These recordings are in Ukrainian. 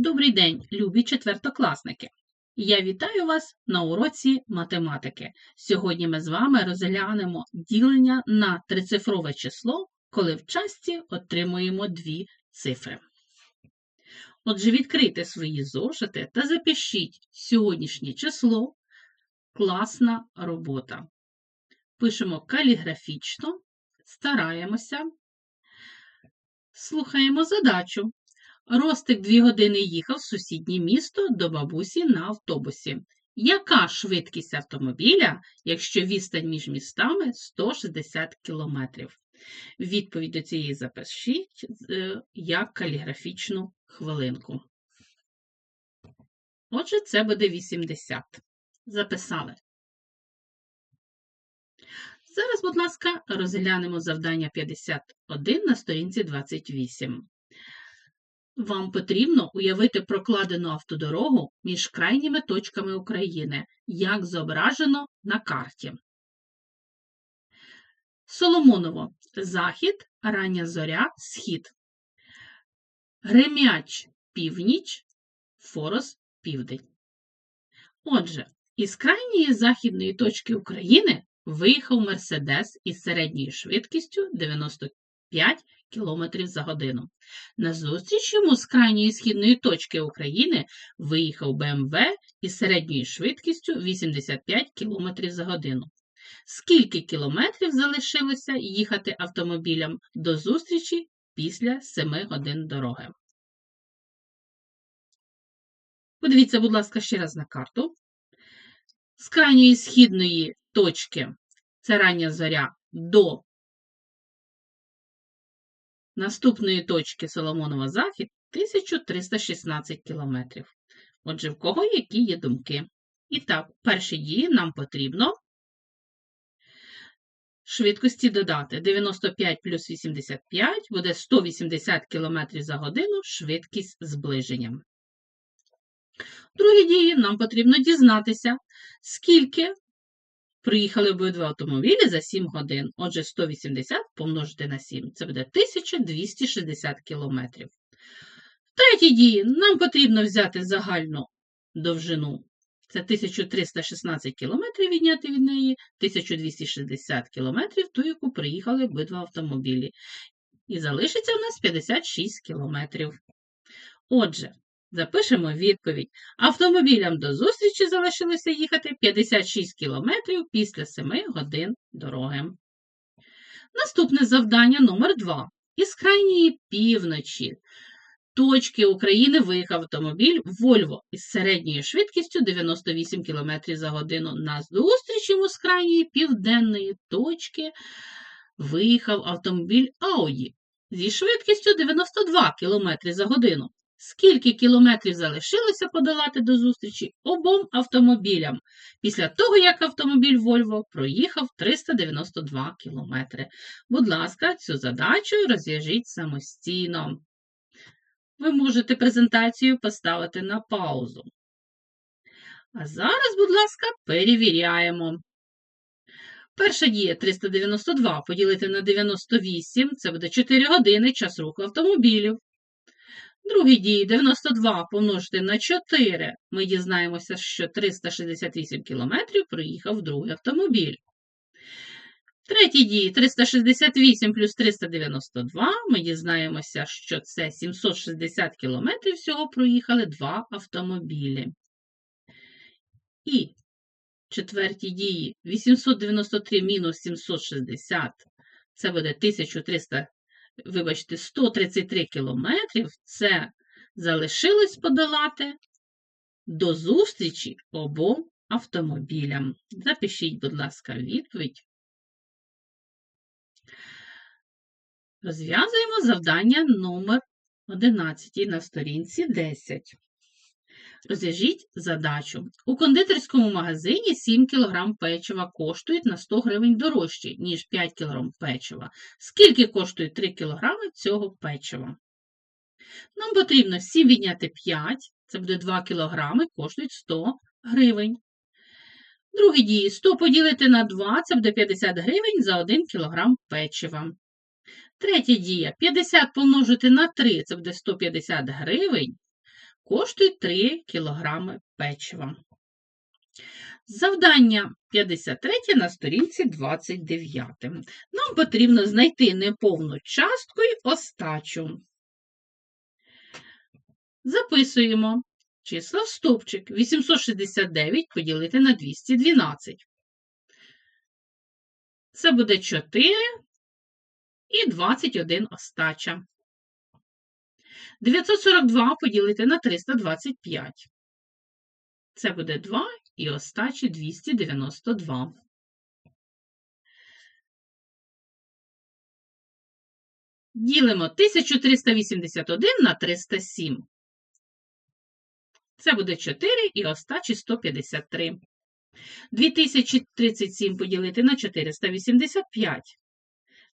Добрий день, любі четвертокласники! Я вітаю вас на уроці математики. Сьогодні ми з вами розглянемо ділення на трицифрове число, коли в часті отримуємо дві цифри. Отже, відкрийте свої зошити та запишіть сьогоднішнє число. Класна робота. Пишемо каліграфічно, стараємося, слухаємо задачу. Ростик дві години їхав в сусіднє місто до бабусі на автобусі. Яка швидкість автомобіля, якщо відстань між містами 160 км? Відповідь до цієї запишіть е, як каліграфічну хвилинку. Отже, це буде 80. Записали. Зараз, будь ласка, розглянемо завдання 51 на сторінці 28. Вам потрібно уявити прокладену автодорогу між крайніми точками України, як зображено на карті. Соломоново захід, рання зоря, схід. Гремяч північ, Форос південь. Отже, із крайньої західної точки України виїхав Мерседес із середньою швидкістю 95 км за годину. Назустріч йому з крайньої східної точки України виїхав БМВ із середньою швидкістю 85 км за годину. Скільки кілометрів залишилося їхати автомобілям до зустрічі після 7 годин дороги? Подивіться, будь ласка, ще раз на карту. З крайньої східної точки це рання зоря до наступної точки Соломонова Захід 1316 км. Отже, в кого які є думки? І так, перші дії нам потрібно швидкості додати 95 плюс 85 буде 180 км за годину швидкість зближенням. Другі дії нам потрібно дізнатися, скільки Приїхали обидва автомобілі за 7 годин. Отже, 180 помножити на 7. Це буде 1260 кілометрів. Третій дії нам потрібно взяти загальну довжину. Це 1316 кілометрів відняти від неї, 1260 кілометрів, ту, яку приїхали обидва автомобілі. І залишиться в нас 56 кілометрів. Отже, Запишемо відповідь. Автомобілям до зустрічі залишилося їхати 56 кілометрів після 7 годин дороги. Наступне завдання номер 2 Із крайньої півночі точки України виїхав автомобіль Вольво із середньою швидкістю 98 км за годину. На зустріч йому з крайньої південної точки виїхав автомобіль Ауді зі швидкістю 92 км за годину. Скільки кілометрів залишилося подолати до зустрічі обом автомобілям після того, як автомобіль Volvo проїхав 392 кілометри. Будь ласка, цю задачу розв'яжіть самостійно. Ви можете презентацію поставити на паузу. А зараз, будь ласка, перевіряємо. Перша дія 392 поділити на 98 це буде 4 години час руху автомобілів. Другій дії 92 помножити на 4, ми дізнаємося, що 368 км проїхав другий автомобіль. Третій дії 368 плюс 392, ми дізнаємося, що це 760 км всього проїхали два автомобілі. І четвертій дії 893 мінус 760, це буде 1300 вибачте, 133 кілометрів це залишилось подолати до зустрічі обом автомобілям. Запишіть, будь ласка, відповідь. Розв'язуємо завдання номер 11 на сторінці 10. Розв'яжіть задачу. У кондитерському магазині 7 кг печива коштують на 100 гривень дорожче, ніж 5 кг печива. Скільки коштує 3 кг цього печива? Нам потрібно 7 відняти 5, це буде 2 кг, коштують 100 гривень. Другі дії 100 поділити на 2, це буде 50 гривень за 1 кг печива. Третя дія 50 помножити на 3, це буде 150 гривень коштують 3 кг печива. Завдання 53 на сторінці 29. Нам потрібно знайти неповну частку і остачу. Записуємо числа в стовпчик. 869 поділити на 212. Це буде 4 і 21 остача. 942 поділити на 325. Це буде 2 і остачі 292. Ділимо 1381 на 307. Це буде 4 і остачі 153. 2037 поділити на 485.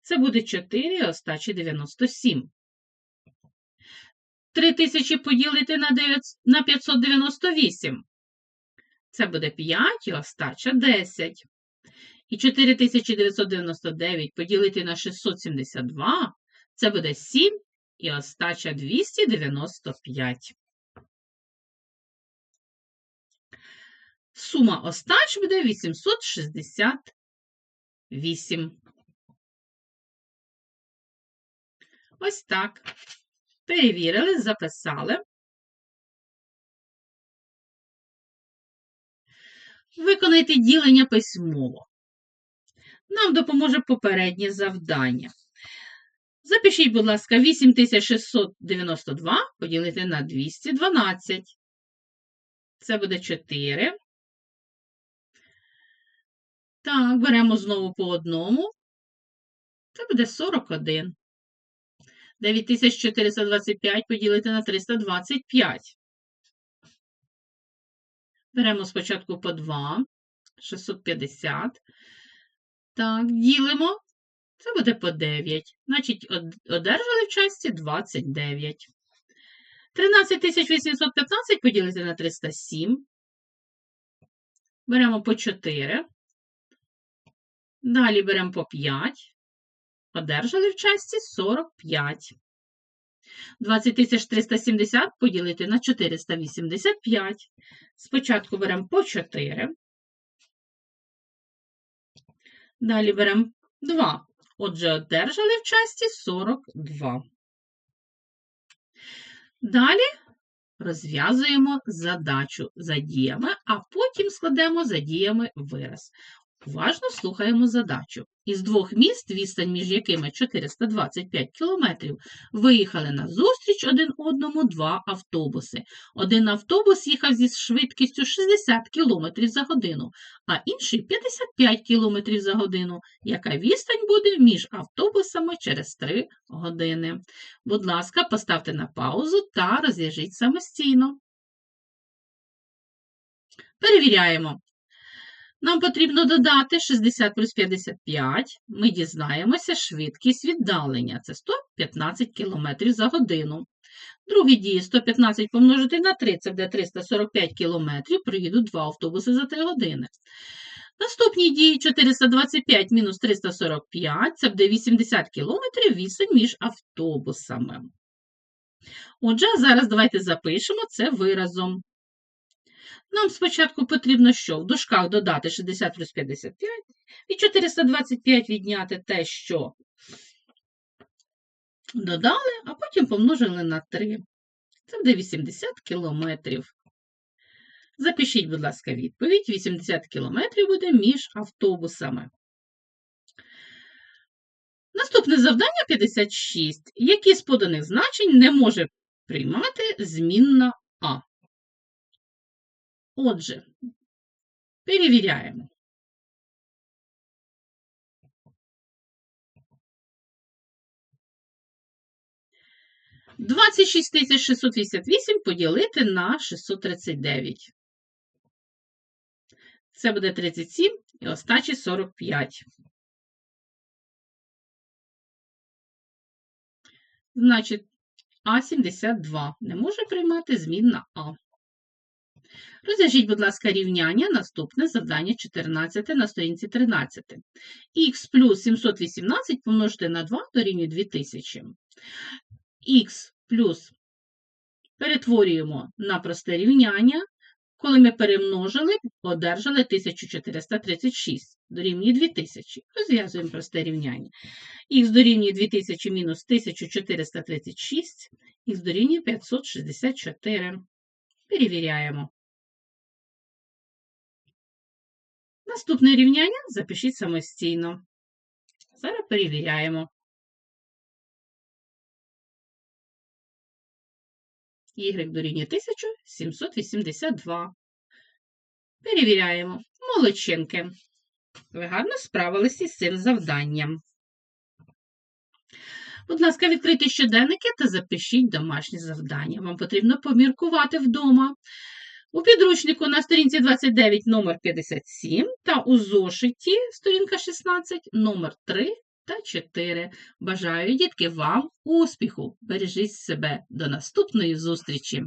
Це буде 4 і остачі 97. 3000 поділити на 9, на 598. Це буде 5 і остача 10. І 4999 поділити на 672. Це буде 7 і остача 295. Сума остач буде 868. Ось так. Перевірили, записали. Виконайте ділення письмово. Нам допоможе попереднє завдання. Запишіть, будь ласка, 8692 поділити на 212. Це буде 4. Так, беремо знову по одному. Це буде 41. 9425 поділити на 325. Беремо спочатку по 2, 650. Так, ділимо. Це буде по 9. Значить, одержали в часті 29. 13815 поділити на 307. Беремо по 4. Далі беремо по 5. Одержали в часті 45. 20370 поділити на 485. Спочатку беремо по 4. Далі беремо 2. Отже, одержали в часті 42. Далі розв'язуємо задачу за діями, а потім складемо за діями вираз. Уважно слухаємо задачу. Із двох міст, відстань між якими 425 кілометрів, виїхали на зустріч один одному два автобуси. Один автобус їхав зі швидкістю 60 км за годину, а інший 55 км за годину. Яка відстань буде між автобусами через 3 години? Будь ласка, поставте на паузу та розв'яжіть самостійно. Перевіряємо. Нам потрібно додати 60 плюс 55. Ми дізнаємося швидкість віддалення. Це 115 км за годину. Другі дії 115 помножити на 3, це буде 345 км, приїдуть два автобуси за 3 години. Наступні дії 425 мінус 345, це буде 80 км відстань між автобусами. Отже, зараз давайте запишемо це виразом. Нам спочатку потрібно що? В дужках додати 60 плюс 55 і 425 відняти те, що додали, а потім помножили на 3. Це буде 80 кілометрів. Запишіть, будь ласка, відповідь. 80 кілометрів буде між автобусами. Наступне завдання 56. Які з поданих значень не може приймати змінна А? Отже, перевіряємо. Двадцять шість тисяч шістсот вісімдесят вісім поділити на 639. Це буде 37 і остачі 45. Значить, А72 не може приймати змін на А. Розв'яжіть, будь ласка, рівняння. Наступне завдання 14 на сторінці 13. Х плюс 718 помножити на 2 дорівнює 2000. Х плюс перетворюємо на просте рівняння. Коли ми перемножили, одержали 1436, дорівнює 2000. Розв'язуємо просте рівняння. Х дорівнює 2000 мінус 1436, х дорівнює 564. Перевіряємо. Наступне рівняння запишіть самостійно. Зараз перевіряємо. Y дорівнює 1782. Перевіряємо. Молодчинки. Ви гарно справилися з цим завданням. Будь ласка, відкрийте щоденники та запишіть домашні завдання. Вам потрібно поміркувати вдома. У підручнику на сторінці 29 номер 57 та у зошиті сторінка 16 номер 3 та 4. Бажаю, дітки, вам успіху! Бережіть себе. До наступної зустрічі!